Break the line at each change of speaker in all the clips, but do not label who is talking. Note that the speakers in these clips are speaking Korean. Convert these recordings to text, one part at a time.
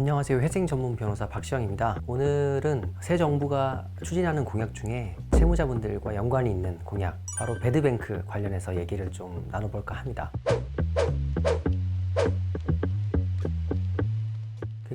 안녕하세요. 회생 전문 변호사 박시영입니다. 오늘은 새 정부가 추진하는 공약 중에 채무자분들과 연관이 있는 공약, 바로 배드뱅크 관련해서 얘기를 좀 나눠볼까 합니다.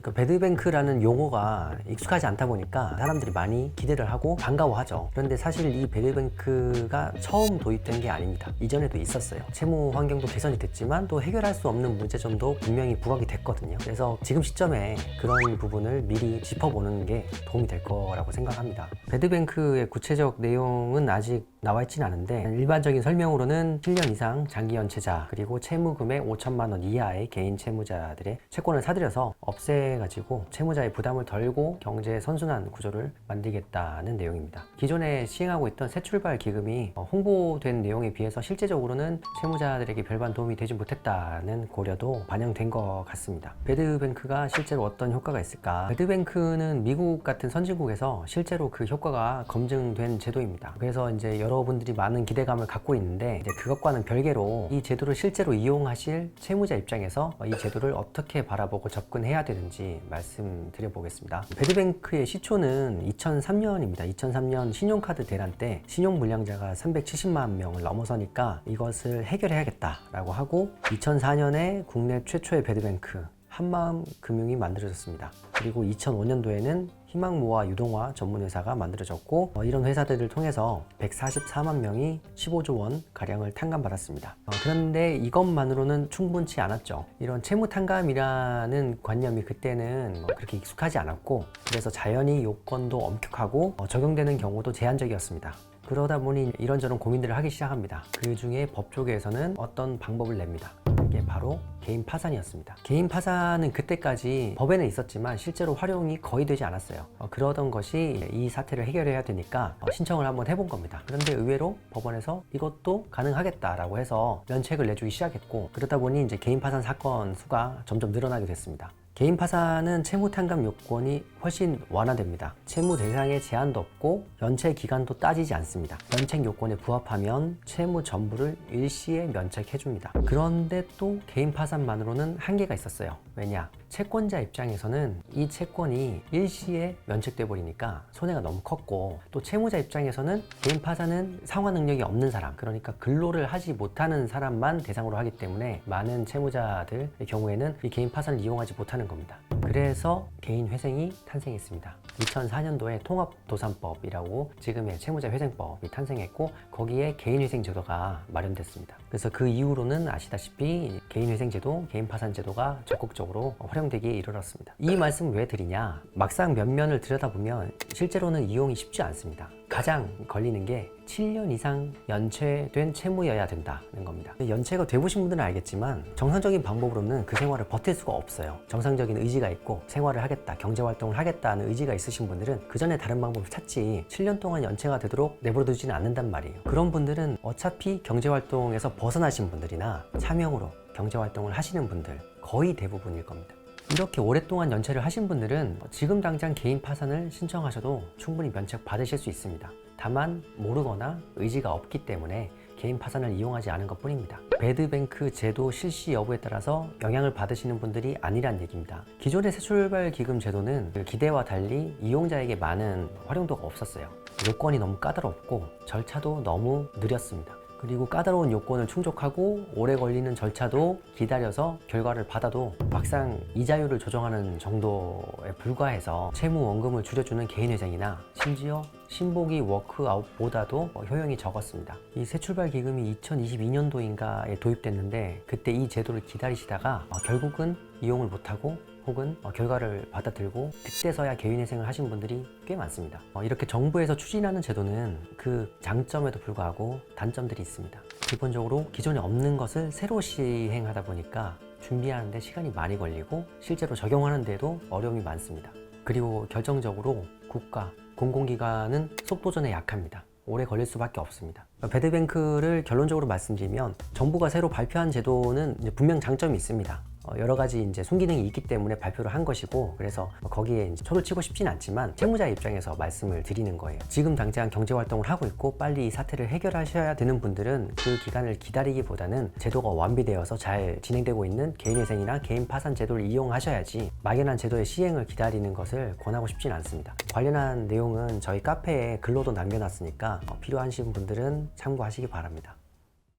그러니까 배드뱅크라는 용어가 익숙하지 않다 보니까 사람들이 많이 기대를 하고 반가워하죠. 그런데 사실 이 배드뱅크가 처음 도입된 게 아닙니다. 이전에도 있었어요. 채무 환경도 개선이 됐지만 또 해결할 수 없는 문제점도 분명히 부각이 됐거든요. 그래서 지금 시점에 그런 부분을 미리 짚어보는 게 도움이 될 거라고 생각합니다. 배드뱅크의 구체적 내용은 아직 나와 있지는 않은데 일반적인 설명으로는 7년 이상 장기 연체자 그리고 채무 금액 5천만 원 이하의 개인 채무자들의 채권을 사들여서 없애가지고 채무자의 부담을 덜고 경제 선순환 구조를 만들겠다는 내용입니다. 기존에 시행하고 있던 새 출발 기금이 어, 홍보된 내용에 비해서 실제적으로는 채무자들에게 별반 도움이 되지 못했다는 고려도 반영된 것 같습니다. 배드뱅크가 실제로 어떤 효과가 있을까? 배드뱅크는 미국 같은 선진국에서 실제로 그 효과가 검증된 제도입니다. 그래서 이제 여러 분들이 많은 기대감을 갖고 있는데 이제 그것과는 별개로 이 제도를 실제로 이용하실 채무자 입장에서 이 제도를 어떻게 바라보고 접근해야 되는지 말씀드려 보겠습니다. 배드뱅크의 시초는 2003년입니다. 2003년 신용카드 대란 때 신용 불량자가 370만 명을 넘어서니까 이것을 해결해야겠다라고 하고 2004년에 국내 최초의 배드뱅크 한마음 금융이 만들어졌습니다. 그리고 2005년도에는 희망모아 유동화 전문 회사가 만들어졌고 어, 이런 회사들을 통해서 144만 명이 15조 원 가량을 탕감받았습니다. 어, 그런데 이것만으로는 충분치 않았죠. 이런 채무 탕감이라는 관념이 그때는 뭐 그렇게 익숙하지 않았고 그래서 자연히 요건도 엄격하고 어, 적용되는 경우도 제한적이었습니다. 그러다 보니 이런저런 고민들을 하기 시작합니다. 그 중에 법조계에서는 어떤 방법을 냅니다. 이게 바로 개인 파산이었습니다. 개인 파산은 그때까지 법에는 있었지만 실제로 활용이 거의 되지 않았어요. 어, 그러던 것이 이 사태를 해결해야 되니까 어, 신청을 한번 해본 겁니다. 그런데 의외로 법원에서 이것도 가능하겠다라고 해서 면책을 내주기 시작했고 그러다 보니 이제 개인 파산 사건 수가 점점 늘어나게 됐습니다. 개인 파산은 채무 탕감 요건이 훨씬 완화됩니다. 채무 대상에 제한도 없고 연체 기간도 따지지 않습니다. 면책 요건에 부합하면 채무 전부를 일시에 면책해 줍니다. 그런데 또 개인 파산만으로는 한계가 있었어요. 왜냐? 채권자 입장에서는 이 채권이 일시에 면책돼 버리니까 손해가 너무 컸고 또 채무자 입장에서는 개인 파산은 상환 능력이 없는 사람 그러니까 근로를 하지 못하는 사람만 대상으로 하기 때문에 많은 채무자들의 경우에는 이 개인 파산을 이용하지 못하는 겁니다. 그래서 개인 회생이 탄생했습니다. 2004년도에 통합도산법이라고 지금의 채무자 회생법이 탄생했고 거기에 개인 회생 제도가 마련됐습니다. 그래서 그 이후로는 아시다시피 개인 회생 제도, 개인 파산 제도가 적극적으로 활용되기에 이르렀습니다. 이 말씀 왜 드리냐? 막상 면면을 들여다보면 실제로는 이용이 쉽지 않습니다. 가장 걸리는 게 7년 이상 연체된 채무여야 된다는 겁니다. 연체가 돼보신 분들은 알겠지만 정상적인 방법으로는 그 생활을 버틸 수가 없어요. 정상적인 의지가 있고 생활을 하겠다, 경제활동을 하겠다는 의지가 있으신 분들은 그 전에 다른 방법을 찾지 7년 동안 연체가 되도록 내버려두지는 않는단 말이에요. 그런 분들은 어차피 경제활동에서 벗어나신 분들이나 차명으로 경제활동을 하시는 분들 거의 대부분일 겁니다. 이렇게 오랫동안 연체를 하신 분들은 지금 당장 개인 파산을 신청하셔도 충분히 면책 받으실 수 있습니다. 다만 모르거나 의지가 없기 때문에 개인 파산을 이용하지 않은 것 뿐입니다. 배드뱅크 제도 실시 여부에 따라서 영향을 받으시는 분들이 아니란 얘기입니다. 기존의 새출발 기금 제도는 그 기대와 달리 이용자에게 많은 활용도가 없었어요. 요건이 너무 까다롭고 절차도 너무 느렸습니다. 그리고 까다로운 요건을 충족하고 오래 걸리는 절차도 기다려서 결과를 받아도 막상 이자율을 조정하는 정도에 불과해서 채무 원금을 줄여주는 개인회생이나 심지어 신보기 워크아웃보다도 효용이 적었습니다. 이 새 출발 기금이 2022년도인가에 도입됐는데 그때 이 제도를 기다리시다가 어, 결국은 이용을 못하고 혹은 어, 결과를 받아들고 그때서야 개인회생을 하신 분들이 꽤 많습니다. 어, 이렇게 정부에서 추진하는 제도는 그 장점에도 불구하고 단점들이 있습니다. 기본적으로 기존에 없는 것을 새로 시행하다 보니까 준비하는데 시간이 많이 걸리고 실제로 적용하는 데도 어려움이 많습니다. 그리고 결정적으로 국가, 공공기관은 속도전에 약합니다. 오래 걸릴 수밖에 없습니다. 배드뱅크를 결론적으로 말씀드리면 정부가 새로 발표한 제도는 분명 장점이 있습니다. 어, 여러 가지 이제 순기능이 있기 때문에 발표를 한 것이고 그래서 거기에 이제 초를 치고 싶진 않지만 채무자 입장에서 말씀을 드리는 거예요. 지금 당장 경제 활동을 하고 있고 빨리 이 사태를 해결하셔야 되는 분들은 그 기간을 기다리기보다는 제도가 완비되어서 잘 진행되고 있는 개인회생이나 개인 파산 제도를 이용하셔야지 막연한 제도의 시행을 기다리는 것을 권하고 싶진 않습니다. 관련한 내용은 저희 카페에 글로도 남겨놨으니까 어, 필요하신 분들은 참고하시기 바랍니다.